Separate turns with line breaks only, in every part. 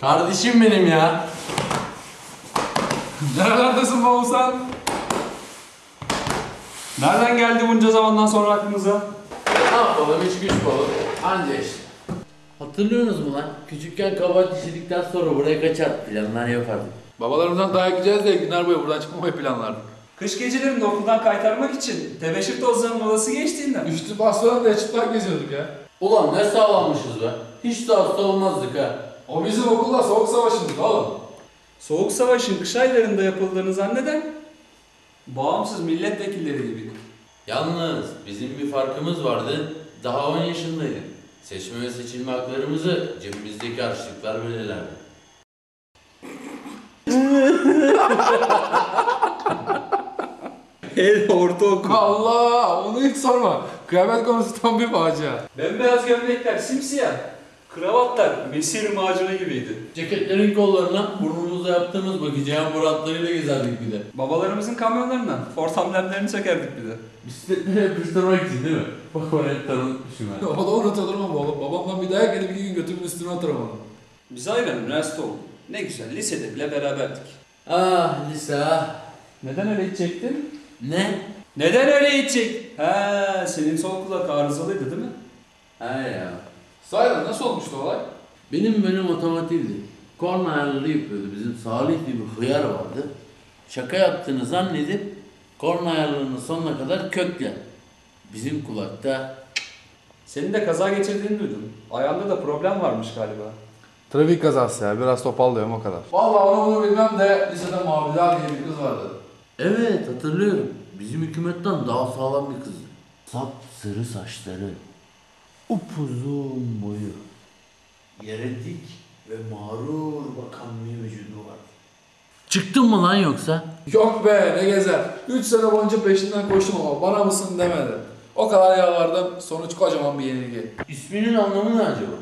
Kardeşim benim ya.
Nerelerdesin Oğuzhan? Nereden geldi bunca zamandan sonra aklınıza?
Ne yapalım iş güç balık. Anca işte. Hatırlıyorsunuz mu lan? Küçükken kabahat işledikten sonra buraya kaçar planlar yapardık.
Babalarımızdan dayak yiyeceğiz diye günler boyu buradan çıkmamayı planlardık.
Kış gecelerinde okuldan kaytarmak için tebeşir tozlarının molası geçtiğinden.
Üstü basmadan da çıplak geziyorduk ya.
Ulan ne sağlammışız be. Hiç de hasta olmazdık ha.
O bizim okulda soğuk savaşıydı oğlum.
Soğuk savaşın kış aylarında yapıldığını zanneden bağımsız milletvekilleri gibiydik.
Yalnız bizim bir farkımız vardı. Daha 10 yaşındaydık. Seçme ve seçilme haklarımızı cebimizdeki harçlıklar belirlerdi.
Hele ortaokul.
Allah onu hiç sorma. Kıyamet konusu tam bir facia.
Bembeyaz gömlekler simsiyah. Kravatlar mesir macunu gibiydi.
Ceketlerin kollarına burnumuzda yaptığımız bakıcıyan muratlarıyla gezerdik bir de.
Babalarımızın kamyonlarından Ford amblemlerini çekerdik bir de.
Bisikletleri yapıştırmak için değil mi? Bak onu hep tanıtmışım ben.
o da unutulur mu oğlum? Babamdan bir dayak yedi bir gün götümün üstüne atarım onu.
Biz ayrı üniversite olduk. Ne güzel lisede bile beraberdik.
Ah lise ah.
Neden öyle içecektin?
Ne?
Neden öyle içecek? He, senin sol kulak arızalıydı değil mi?
Ha ya.
Sahiden nasıl olmuştu olay?
Benim bölüm otomotivdi. Korna ayarları yapıyordu. Bizim Salih diye bir hıyar vardı. Şaka yaptığını zannedip korna ayarlarının sonuna kadar kökle. Bizim kulakta
Senin de kaza geçirdiğini duydum. Ayağında da problem varmış galiba.
Trafik kazası ya. Biraz topallıyorum o kadar. Vallahi onu bunu bilmem de lisede Maviler diye bir kız vardı.
Evet hatırlıyorum. Bizim hükümetten daha sağlam bir kızdı. Sap sarı saçları. Upuzun boyu. Yere dik ve mağrur bakan bir vücudu vardı. Çıktın mı lan yoksa?
Yok be ne gezer. 3 sene boyunca peşinden koştum ama bana mısın demedi. O kadar yalvardım. Sonuç kocaman bir yenilgi.
İsminin anlamı ne acaba?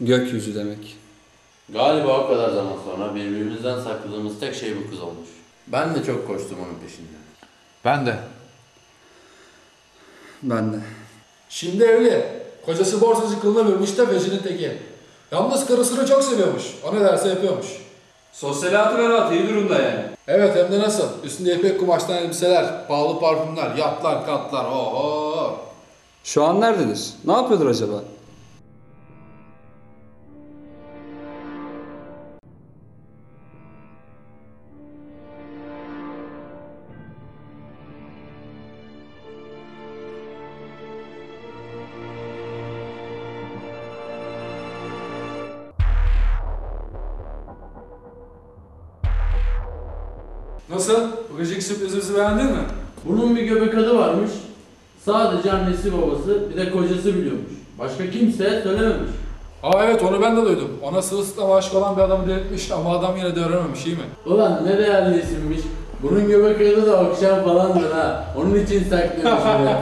Gökyüzü demek.
Galiba o kadar zaman sonra birbirimizden sakladığımız tek şey bu kız olmuş. Ben de çok koştum onun peşinden.
Ben de.
Ben de.
Şimdi evli. Kocası borsacı kılına bölmüş de vecinin teki. Yalnız karısını çok seviyormuş. O ne derse yapıyormuş.
Sosyal hayatı rahat iyi durumda yani.
Evet hem de nasıl? Üstünde ipek kumaştan elbiseler, pahalı parfümler, yatlar, katlar. Oho.
Şu an nerededir? Ne yapıyordur acaba?
Nasıl? Bu geceki sürprizimizi beğendin mi?
Bunun bir göbek adı varmış. Sadece annesi babası bir de kocası biliyormuş. Başka kimse söylememiş.
Aa evet onu ben de duydum. Ona sırılsıklam aşık olan bir adamı delirtmiş ama adam yine de öğrenememiş iyi mi?
Ulan ne değerli isimmiş. Bunun göbek adı da akşam falandır ha. Onun için saklıyormuş bile.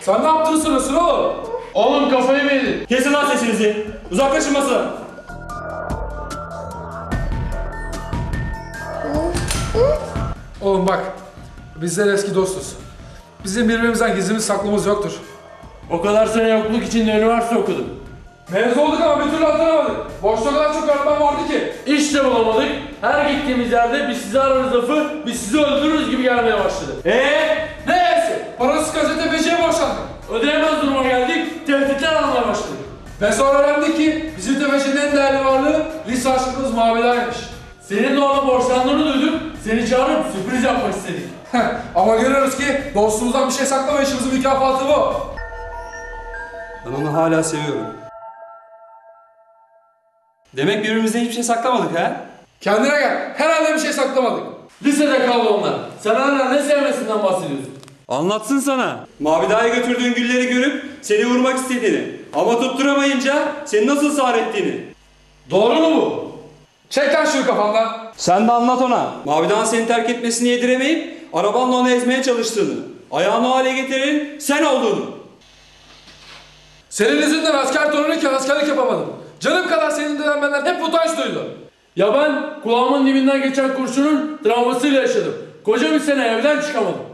Sen ne yaptığını sırasın oğlum?
Oğlum?
Sesinizi. Uzaklaşın masadan.
Oğlum bak, bizler eski dostuz. Bizim birbirimizden gizlimiz saklımız yoktur.
O kadar sene yokluk içinde üniversite okudum.
Mezun olduk ama bir türlü atlanamadık. Boşta o kadar çok öğretmen vardı ki.
İş de bulamadık. Her gittiğimiz yerde biz size ararız lafı, biz sizi öldürürüz gibi gelmeye başladı.
Eee? Neyse, parasız gazeteciye borçlandık.
Ödeyemez duruma geldik, tehditler almaya başladık.
Ve sonra öğrendik ki bizim tefecinin en değerli varlığı lise aşkımız Mavilay'mış.
Senin de ona borçlandığını duyduk, seni çağırıp sürpriz yapmak istedik.
ama görüyoruz ki dostumuzdan bir şey saklama işimizin mükafatı bu.
Ben onu hala seviyorum. Demek birbirimizden hiçbir şey saklamadık ha?
Kendine gel, herhalde bir şey saklamadık.
Lisede kaldı onlar. Sen hala ne sevmesinden bahsediyorsun?
Anlatsın sana. Mavi Dağ'a götürdüğün gülleri görüp seni vurmak istediğini. Ama tutturamayınca seni nasıl sağır ettiğini.
Doğru mu bu?
Çek lan şunu kafandan.
Sen de anlat ona. Mavi Dağ'ın seni terk etmesini yediremeyip arabanla onu ezmeye çalıştığını. Ayağını hale getiren sen olduğunu.
Senin yüzünden asker torunuyken askerlik yapamadım. Canım kadar senin benden hep utanç duydu.
Ya ben kulağımın dibinden geçen kurşunun travmasıyla yaşadım. Koca bir sene evden çıkamadım.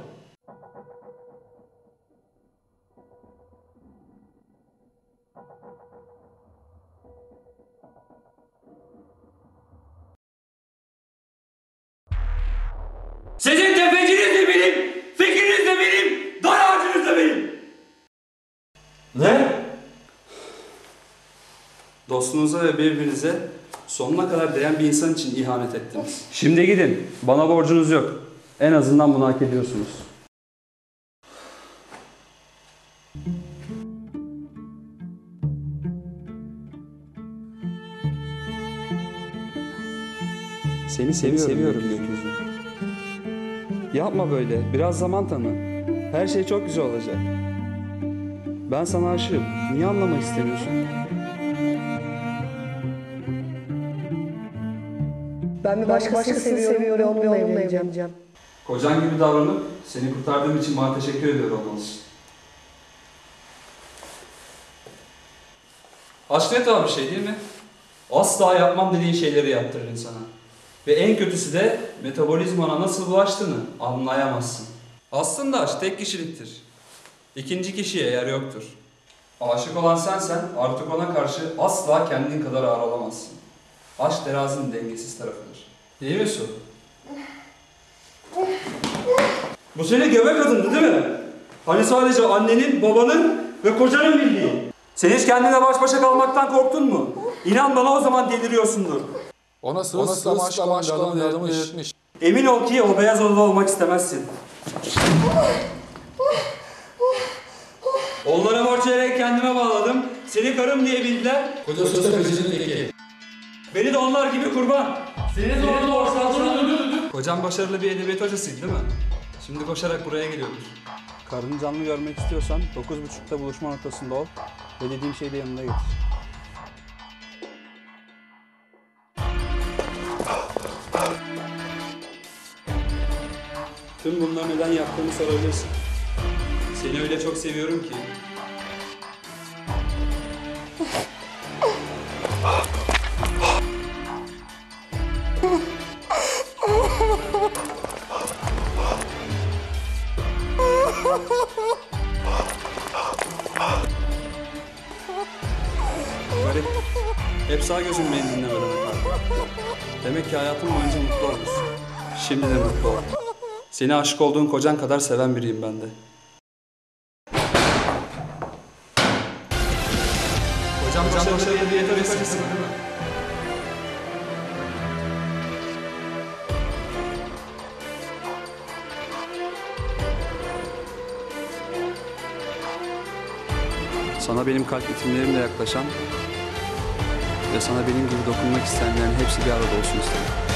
Dostunuza ve birbirinize sonuna kadar değen bir insan için ihanet ettiniz. Şimdi gidin. Bana borcunuz yok. En azından bunu hak ediyorsunuz. Seni seviyorum, seviyorum gökyüzü. Yapma böyle. Biraz zaman tanı. Her şey çok güzel olacak. Ben sana aşığım. Niye anlamak istemiyorsun?
Ben bir başkasını, seviyorum, ve onunla evleneceğim.
Kocan gibi davranıp seni kurtardığım için bana teşekkür ediyor olmalısın. Aşk ne tuhaf bir şey değil mi? Asla yapmam dediğin şeyleri yaptırır insana. Ve en kötüsü de metabolizmana nasıl bulaştığını anlayamazsın. Aslında aşk tek kişiliktir. İkinci kişiye yer yoktur. Aşık olan sensen artık ona karşı asla kendin kadar ağır olamazsın. Aşk terazinin dengesiz tarafıdır. Değil mi Su? Bu seni göbek kadındı değil mi? Hani sadece annenin, babanın ve kocanın bildiği. Sen hiç kendine baş başa kalmaktan korktun mu? İnan bana o zaman deliriyorsundur.
Ona sırılsıklam aşk olan bir adamı delirtmiş.
Emin ol ki o beyaz odada olmak istemezsin. Onlara borç vererek kendime bağladım. Seni karım diye bildiler.
Koca söz tepecinin teki.
Beni de onlar gibi kurban. Seni de orada borçlandırdım. Kocam başarılı bir edebiyat hocasıydı değil mi? Şimdi koşarak buraya geliyordur. Karını canlı görmek istiyorsan 9.30'da buluşma noktasında ol ve dediğim şeyi de yanında getir. Tüm bunları neden yaptığımı sorabilirsin. Seni öyle çok seviyorum ki. Garip. Hep sağ gözüm beni dinlemeden efendim. Demek ki hayatım boyunca mutlu olmuşsun. Şimdi de mutlu ol. Seni aşık olduğun kocan kadar seven biriyim ben de. Hocam başarılı bir edebiyat Sana benim kalp ritimlerimle yaklaşan ve sana benim gibi dokunmak isteyenlerin hepsi bir arada olsun istedim.